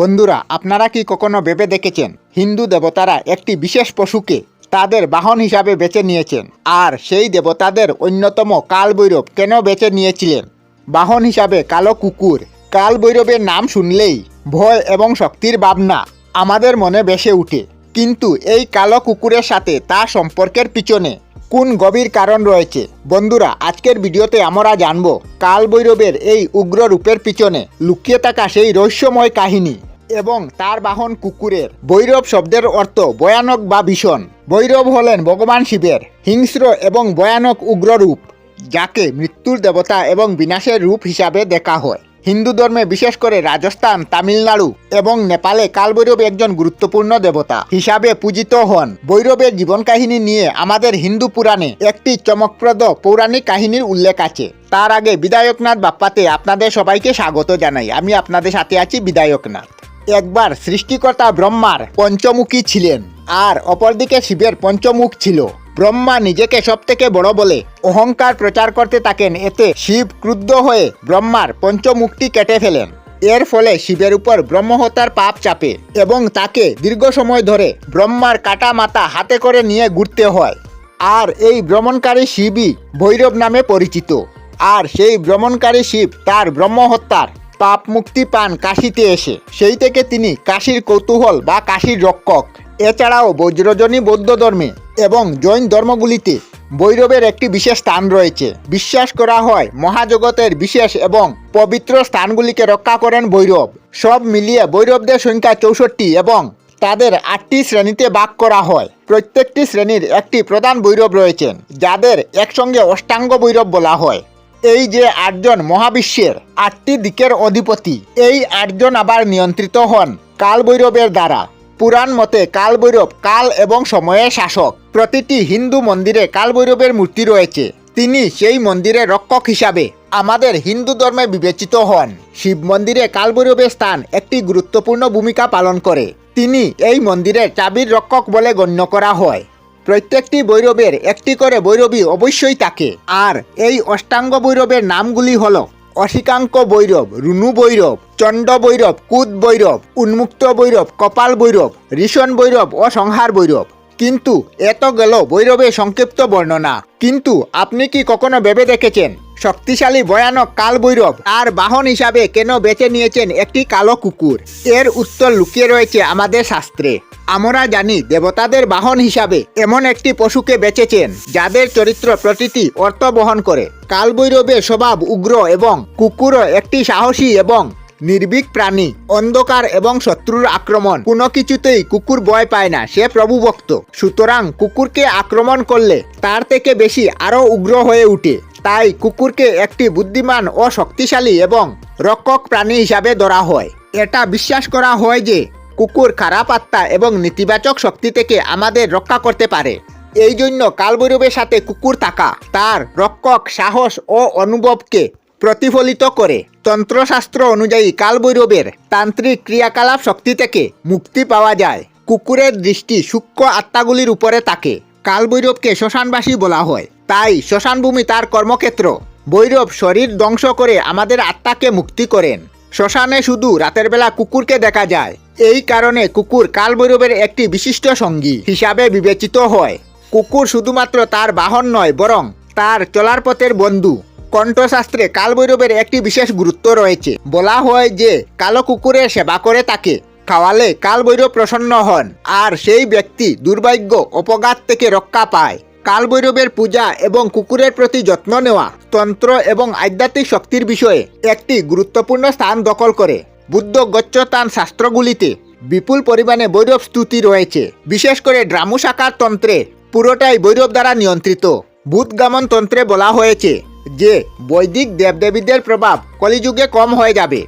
বন্ধুরা, আপনারা কি কখনো ভেবে দেখেছেন, হিন্দু দেবতারা একটি বিশেষ পশুকে তাদের বাহন হিসাবে বেছে নিয়েছেন? আর সেই দেবতাদের অন্যতম কালভৈরব কেন বেছে নিয়েছিলেন? বাহন হিসাবে কালো কুকুর, কালভৈরবের নাম শুনলেই ভয় এবং শক্তির ভাবনা আমাদের মনে বেসে ওঠে কিন্তু এই কালো কুকুরের সাথে তার সম্পর্কের পিছনে কোন গভীর কারণ রয়েছে? বন্ধুরা, আজকের ভিডিওতে আমরা জানব, কালভৈরবের এই উগ্র রূপের পিছনে লুকিয়ে থাকা সেই রহস্যময় কাহিনী। এবং তার বাহন কুকুরের। ভৈরব শব্দের অর্থ ভয়ানক বা ভীষণ। ভৈরব হলেন ভগবান শিবের হিংস্র এবং ভয়ানক উগ্র রূপ যাকে মৃত্যুর দেবতা এবং বিনাশের রূপ হিসাবে দেখা হয়। হিন্দু ধর্মে বিশেষ করে রাজস্থান, তামিলনাড়ু এবং নেপালে কালভৈরব একজন গুরুত্বপূর্ণ দেবতা হিসাবে পূজিত হন। ভৈরবের জীবন কাহিনী নিয়ে আমাদের হিন্দু পুরাণে একটি চমকপ্রদ পৌরাণিক কাহিনীর উল্লেখ আছে। তার আগে বিধায়কনাথ বাপ্পাতে আপনাদের সবাইকে স্বাগত জানাই। আমি আপনাদের সাথে আছি বিধায়কনাথ। একবার সৃষ্টিকর্তা ব্রহ্মার পঞ্চমুখী ছিলেন, আর অপরদিকে শিবের পঞ্চমুখ ছিল। ব্রহ্মা নিজেকে সব থেকে বড় বলে অহংকার প্রচার করতে থাকেন, এতে শিব ক্রুদ্ধ হয়ে ব্রহ্মার পঞ্চমুখটি কেটে ফেলেন। এর ফলে শিবের উপর ব্রহ্মহত্যার পাপ চাপে এবং তাকে দীর্ঘ সময় ধরে ব্রহ্মার কাটা মাথা হাতে করে নিয়ে ঘুরতে হয়। আর এই ভ্রমণকারী শিবই ভৈরব নামে পরিচিত। আর সেই ভ্রমণকারী শিব তার ব্রহ্মহত্যার পাপ মুক্তি পান কাশিতে এসে। সেই থেকে তিনি কাশির কৌতূহল বা কাশির রক্ষক। এছাড়াও বজ্রজনী বৌদ্ধ ধর্মে এবং জৈন ধর্মগুলিতে ভৈরবের একটি বিশেষ স্থান রয়েছে। বিশ্বাস করা হয় মহাজগতের বিশেষ এবং পবিত্র স্থানগুলিকে রক্ষা করেন ভৈরব। সব মিলিয়ে ভৈরবদের সংখ্যা চৌষট্টি এবং তাদের আটটি শ্রেণীতে ভাগ করা হয়। প্রত্যেকটি শ্রেণির একটি প্রধান ভৈরব রয়েছেন, যাদের একসঙ্গে অষ্টাঙ্গ ভৈরব বলা হয়। এই যে আটজন মহাবিশ্বের আটটি দিকের অধিপতি, এই আটজন আবার নিয়ন্ত্রিত হন কালভৈরবের দ্বারা। পুরাণ মতে কালভৈরব কাল এবং সময়ে শাসক। প্রতিটি হিন্দু মন্দিরে কালভৈরবের মূর্তি রয়েছে। তিনি সেই মন্দিরের রক্ষক হিসাবে আমাদের হিন্দু ধর্মে বিবেচিত হন। শিব মন্দিরে কালভৈরবের স্থান একটি গুরুত্বপূর্ণ ভূমিকা পালন করে। তিনি এই মন্দিরের চাবির রক্ষক বলে গণ্য করা হয়। প্রত্যেকটি ভৈরবের একটি করে ভৈরবী অবশ্যই থাকে। আর এই অষ্টাঙ্গ ভৈরবের নামগুলি হল অশিকাঙ্ক ভৈরব, রুনু ভৈরব, চণ্ড ভৈরব, কুদ ভৈরব, উন্মুক্ত ভৈরব, কপাল ভৈরব, ঋষণ ভৈরব ও সংহার ভৈরব। কিন্তু এত গেল ভৈরবের সংক্ষিপ্ত বর্ণনা। কিন্তু আপনি কি কখনো ভেবে দেখেছেন, শক্তিশালী ভয়ানক কাল ভৈরব আর বাহন হিসাবে কেন বেছে নিয়েছেন একটি কালো কুকুর? এর উত্তর লুকিয়ে রয়েছে আমাদের শাস্ত্রে। আমরা জানি দেবতাদের বাহন হিসাবে এমন একটি পশুকে বেচেছেন, যাদের চরিত্র প্রতিটি অর্থ বহন করে। কালবৈরবের স্বভাব উগ্র এবং কুকুরও একটি সাহসী এবং নির্ভীক প্রাণী, অন্ধকার এবং শত্রুর আক্রমণ। কোনো কিছুতেই কুকুর ভয় পায় না, সে প্রভুভক্ত। সুতরাং কুকুরকে আক্রমণ করলে তার থেকে বেশি আরও উগ্র হয়ে উঠে। তাই কুকুরকে একটি বুদ্ধিমান ও শক্তিশালী এবং রক্ষক প্রাণী হিসাবে ধরা হয়। এটা বিশ্বাস করা হয় যে কুকুর খারাপ আত্মা এবং নেতিবাচক শক্তি থেকে আমাদের রক্ষা করতে পারে। এই জন্য কালভৈরবের সাথে কুকুর থাকা, তার রক্ষক, সাহস ও অনুভবকে প্রতিফলিত করে। তন্ত্রশাস্ত্র অনুযায়ী কালভৈরবের তান্ত্রিক ক্রিয়াকলাপ শক্তি থেকে মুক্তি পাওয়া যায়। কুকুরের দৃষ্টি সূক্ষ্ম আত্মাগুলির উপরে থাকে। কালভৈরবকে শ্মশানবাসী বলা হয়। তাই শ্মশানভূমি তার কর্মক্ষেত্র। ভৈরব শরীর ধ্বংস করে আমাদের আত্মাকে মুক্তি করেন। শ্মশানে শুধু রাতের বেলা কুকুরকে দেখা যায়। এই কারণে কুকুর কালভৈরবের একটি বিশিষ্ট সঙ্গী হিসাবে বিবেচিত হয়। কুকুর শুধুমাত্র তার বাহন নয়, বরং তার চলার পথের বন্ধু। কণ্ঠশাস্ত্রে কালভৈরবের একটি বিশেষ গুরুত্ব রয়েছে। বলা হয় যে, কালো কুকুরের সেবা করে তাকে খাওয়ালে কালভৈরব প্রসন্ন হন, আর সেই ব্যক্তি দুর্ভাগ্য, অপঘাত থেকে রক্ষা পায়। কালভৈরবের পূজা এবং কুকুরের প্রতি যত্ন নেওয়া তন্ত্র এবং আধ্যাত্মিক শক্তির বিষয়ে একটি গুরুত্বপূর্ণ স্থান দখল করে। বুদ্ধ গচ্ছতান শাস্ত্রগুলিতে বিপুল পরিমাণে ভৈরব স্তুতি রয়েছে। বিশেষ করে ড্রামুসাকার তন্ত্রে পুরোটাই ভৈরব দ্বারা নিয়ন্ত্রিত। ভূতগামন তন্ত্রে বলা হয়েছে যে, বৈদিক দেবদেবীদের প্রভাব কলিযুগে কম হয়ে যাবে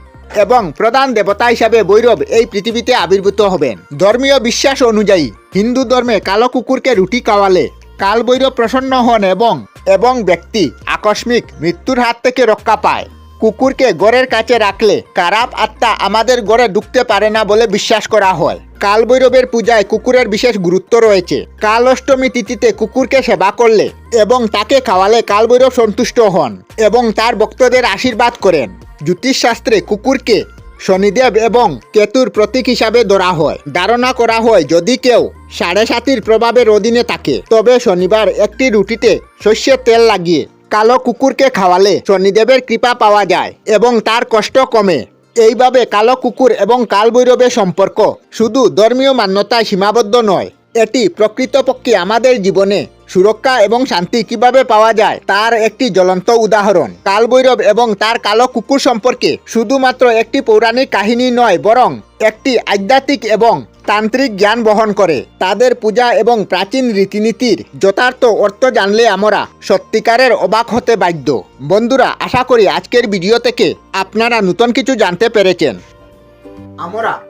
এবং প্রধান দেবতা হিসাবে ভৈরব এই পৃথিবীতে আবির্ভূত হবেন। ধর্মীয় বিশ্বাস অনুযায়ী হিন্দু ধর্মে কালো কুকুরকে রুটি খাওয়ালে কাল ভৈরব প্রসন্ন হন এবং এবং ব্যক্তি আকস্মিক মৃত্যুর হাত থেকে রক্ষা পায়। কুকুরকে গড়ের কাছে রাখলে খারাপ আত্মা আমাদের গড়ে ঢুকতে পারে না বলে বিশ্বাস করা হয়। কালভৈরবের পূজায় কুকুরের বিশেষ গুরুত্ব রয়েছে। কাল অষ্টমী তিথিতে কুকুরকে সেবা করলে এবং তাকে খাওয়ালে কালভৈরব সন্তুষ্ট হন এবং তার ভক্তদের আশীর্বাদ করেন। জ্যোতিষশাস্ত্রে কুকুরকে শনিদেব এবং কেতুর প্রতীক হিসাবে ধরা হয়। ধারণা করা হয়, যদি কেউ সাড়ে সাতির প্রভাবের অধীনে থাকে, তবে শনিবার একটি রুটিতে শস্যের তেল লাগিয়ে কালো কুকুরকে খাওয়ালে শনিদেবের কৃপা পাওয়া যায় এবং তার কষ্ট কমে। এইভাবে কালো কুকুর এবং কালবৈরবের সম্পর্ক শুধু ধর্মীয় মান্যতায় সীমাবদ্ধ নয় এটি প্রকৃতপক্ষে আমাদের জীবনে সুরক্ষা এবং শান্তি কীভাবে পাওয়া যায় তার একটি জ্বলন্ত উদাহরণ। কালবৈরব এবং তার কালো কুকুর সম্পর্কে শুধুমাত্র একটি পৌরাণিক কাহিনী নয়, বরং একটি আধ্যাত্মিক এবং তান্ত্রিক জ্ঞান বহন করে। তাদের পূজা এবং প্রাচীন রীতিনীতির যথার্থ অর্থ জানলে আমরা সত্যিকারের অবাক হতে বাধ্য। বন্ধুরা, আশা করি আজকের ভিডিও থেকে আপনারা নতুন কিছু জানতে পেরেছেন। আমরা